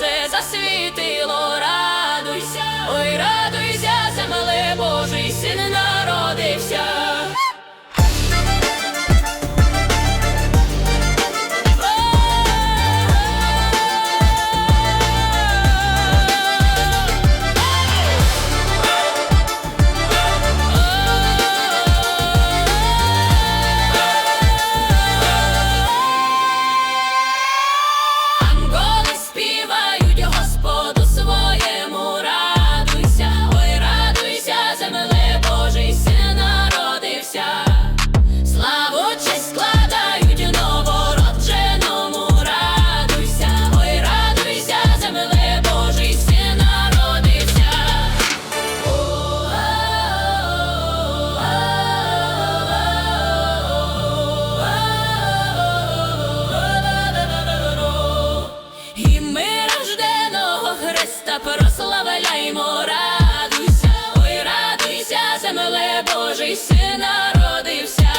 сонце засвітило, радуйся, ой, радуйся, земле Божий. Прославляймо, радуйся, ой, радуйся, земле Божий син народився.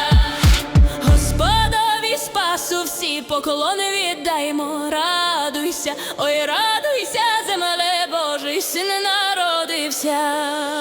Господові спасу всі поклони віддаймо, радуйся, ой, радуйся, земле Божий син народився.